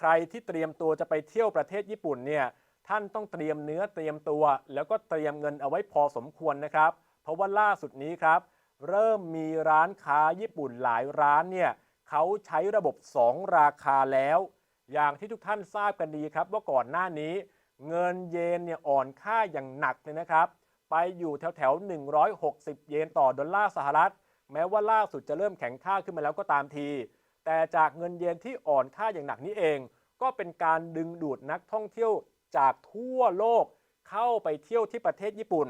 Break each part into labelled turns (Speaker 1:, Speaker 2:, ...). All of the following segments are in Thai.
Speaker 1: ใครที่เตรียมตัวจะไปเที่ยวประเทศญี่ปุ่นเนี่ยท่านต้องเตรียมเนื้อเตรียมตัว แล้วก็เตรียมเงินเอาไว้พอสมควรนะครับ เพราะว่าล่าสุดนี้ครับ เริ่มมีร้านค้าญี่ปุ่นหลายร้านเนี่ยเขาใช้ระบบ 2 ราคาแล้ว อย่างที่ทุกท่านทราบกันดีครับ ว่าก่อนหน้านี้ เงินเยนเนี่ยอ่อนค่าอย่างหนักเลยนะครับ ไปอยู่แถวแถว160 เยนต่อดอลลาร์สหรัฐ แม้ว่าล่าสุดจะเริ่มแข็งค่าขึ้นมาแล้วก็ตามที แต่จากเงินเยนที่อ่อนค่าอย่างหนักนี้เอง ก็เป็นการดึงดูดนักท่องเที่ยวจากทั่วโลก เข้าไปเที่ยวที่ประเทศญี่ปุ่น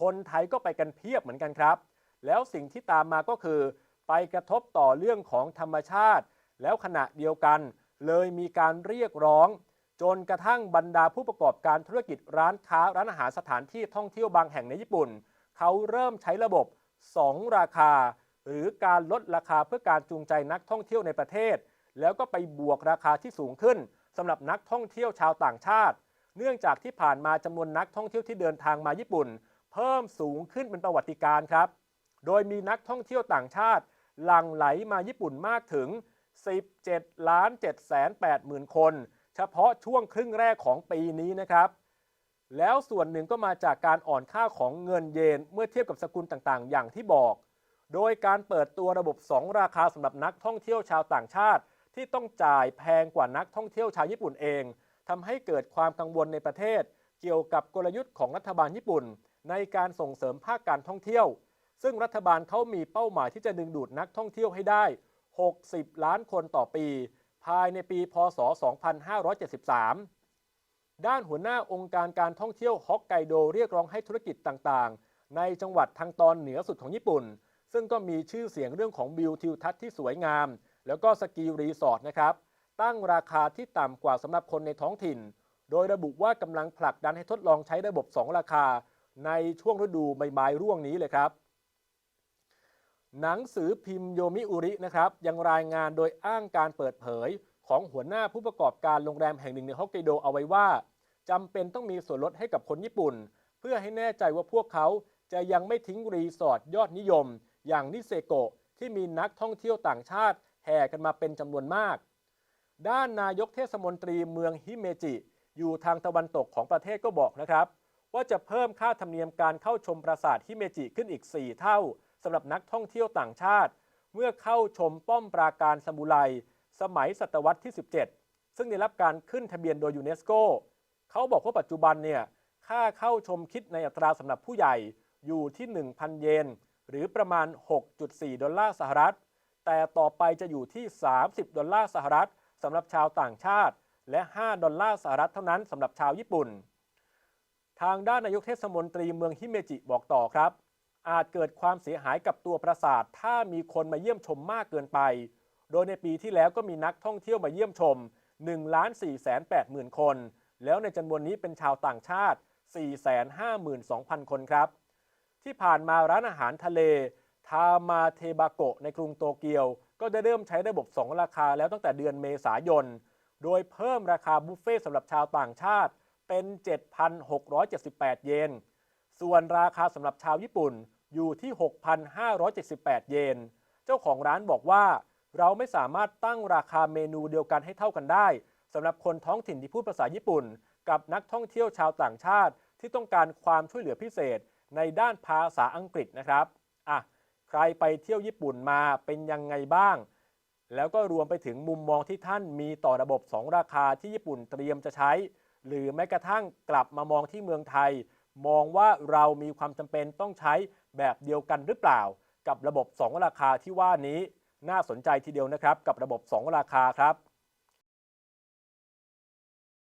Speaker 1: คนไทยก็ไปกันเพียบเหมือนกันครับ แล้วสิ่งที่ตามมาก็คือ ไปกระทบต่อเรื่องของธรรมชาติ แล้วขณะเดียวกัน เลยมีการเรียกร้อง จนกระทั่งบรรดาผู้ประกอบการธุรกิจร้านค้าร้านอาหารสถานที่ท่องเที่ยวบางแห่งในญี่ปุ่น เขาเริ่มใช้ระบบ 2 ราคา หรือการลดราคาเพื่อการจูงใจนักท่องเที่ยวในประเทศ แล้วก็ไปบวกราคาที่สูงขึ้นสำหรับนักท่องเที่ยวชาวต่างชาติ เนื่องจากที่ผ่านมาจำนวนนักท่องเที่ยวที่เดินทางมาญี่ปุ่น เพิ่มสูงขึ้นเป็นประวัติการครับ โดยมีนักท่องเที่ยวต่างชาติ หลั่งไหลมาญี่ปุ่นมากถึง 17ล้าน7แสน8หมื่นคน เฉพาะช่วงครึ่งแรกของปีนี้นะครับแล้วส่วนหนึ่งก็มาจากการอ่อนค่าของเงินเยนเมื่อเทียบกับสกุลต่างๆ อย่างที่บอก โดยการเปิดตัวระบบ 2 ราคาสำหรับนักท่องเที่ยวชาวต่างชาติ ที่ต้องจ่ายแพงกว่านักท่องเที่ยวชาวญี่ปุ่นเองทำให้เกิดความกังวลในประเทศ เกี่ยวกับกลยุทธ์ของรัฐบาลญี่ปุ่น ในการส่งเสริมภาคการท่องเที่ยว ซึ่งรัฐบาลเขามีเป้าหมายที่จะดึงดูดนักท่องเที่ยวให้ได้ 60 ล้านคนต่อปี ภายในปี พศ 2573 ด้านหัวหน้าองค์การการท่องเที่ยวฮอกไกโดเรียกร้องให้ธุรกิจต่างๆ ในจังหวัดทางตอนเหนือสุดของญี่ปุ่น ซึ่งก็มีชื่อเสียงเรื่องของวิวทิวทัศน์ที่สวยงาม แล้วก็สกีรีสอร์ทนะครับ ตั้งราคาที่ต่ำกว่าสำหรับคนในท้องถิ่น โดยระบุว่ากำลังผลักดันให้ทดลองใช้ระบบ 2 ราคา ในช่วงฤดูใบไม้ร่วงนี้เลยครับ หนังสือพิมพ์โยมิอุรินะครับยังรายงานโดยอ้างการเปิดเผยของหัวหน้าผู้ประกอบการโรงแรมแห่งหนึ่งในฮอกไกโดเอาไว้ว่าจำเป็นต้องมีส่วนลดให้กับคนญี่ปุ่น เพื่อให้แน่ใจว่าพวกเขาจะยังไม่ทิ้งรีสอร์ทยอดนิยม อย่างนิเซโกะที่มีนักท่องเที่ยวต่างชาติแห่กันมาเป็นจำนวนมาก ด้านนายกเทศมนตรีเมืองฮิเมจิ อยู่ทางตะวันตกของประเทศก็บอกนะครับ ว่าจะเพิ่มค่าธรรมเนียมการเข้าชมปราสาทฮิเมจิขึ้นอีก 4 เท่าสำหรับนักท่องเที่ยวต่างชาติ เมื่อเข้าชมป้อมปราการซามูไรสมัยศตวรรษที่ 17 ซึ่งได้รับการขึ้นทะเบียนโดยยูเนสโกเขาบอกว่าปัจจุบันเนี่ยค่าเข้าชมคิดในอัตราสำหรับผู้ใหญ่อยู่ที่ 1,000 เยน หรือประมาณ 6.4 ดอลลาร์สหรัฐ แต่ต่อไปจะอยู่ที่ 30 ดอลลาร์สหรัฐสำหรับชาวต่างชาติ และ 5 ดอลลาร์สหรัฐเท่านั้นสำหรับชาวญี่ปุ่น ทางด้านนายกเทศมนตรีเมืองฮิเมจิบอกต่อครับ อาจเกิดความเสียหายกับตัวปราสาท ถ้ามีคนมาเยี่ยมชมมากเกินไป โดยในปีที่แล้วก็มีนักท่องเที่ยวมาเยี่ยมชม1ล้าน4 8 0 0 0 0คน แล้วในจำนวนนี้เป็นชาวต่างชาติ 452,000 คนครับ ที่ผ่านมาร้านอาหารทะเลทามาเทบาโกะในกรุงโตเกียว ก็ได้เริ่มใช้ระบบ 2 ราคาแล้วตั้งแต่เดือนเมษายน โดยเพิ่มราคาบุฟเฟ่ต์สำหรับชาวต่างชาติเป็น 7,678 เยน ส่วนราคาสำหรับชาวญี่ปุ่นอยู่ที่ 6,578 เยน เจ้าของร้านบอกว่า เราไม่สามารถตั้งราคาเมนูเดียวกันให้เท่ากันได้สำหรับคนท้องถิ่นที่พูดภาษาญี่ปุ่น กับนักท่องเที่ยวชาวต่างชาติที่ต้องการความช่วยเหลือพิเศษ ในด้านภาษาอังกฤษนะครับอะใครไปเที่ยวญี่ปุ่นมาเป็นยังไงบ้าง แล้วก็รวมไปถึงมุมมองที่ท่านมีต่อระบบ 2 ราคาที่ญี่ปุ่นเตรียมจะใช้ หรือแม้กระทั่งกลับมามองที่เมืองไทย มองว่าเรามีความจำเป็นต้องใช้แบบเดียวกันหรือเปล่า กับระบบ 2 ราคาที่ว่านี้ น่าสนใจทีเดียวนะครับ กับระบบ 2 ราคาครับ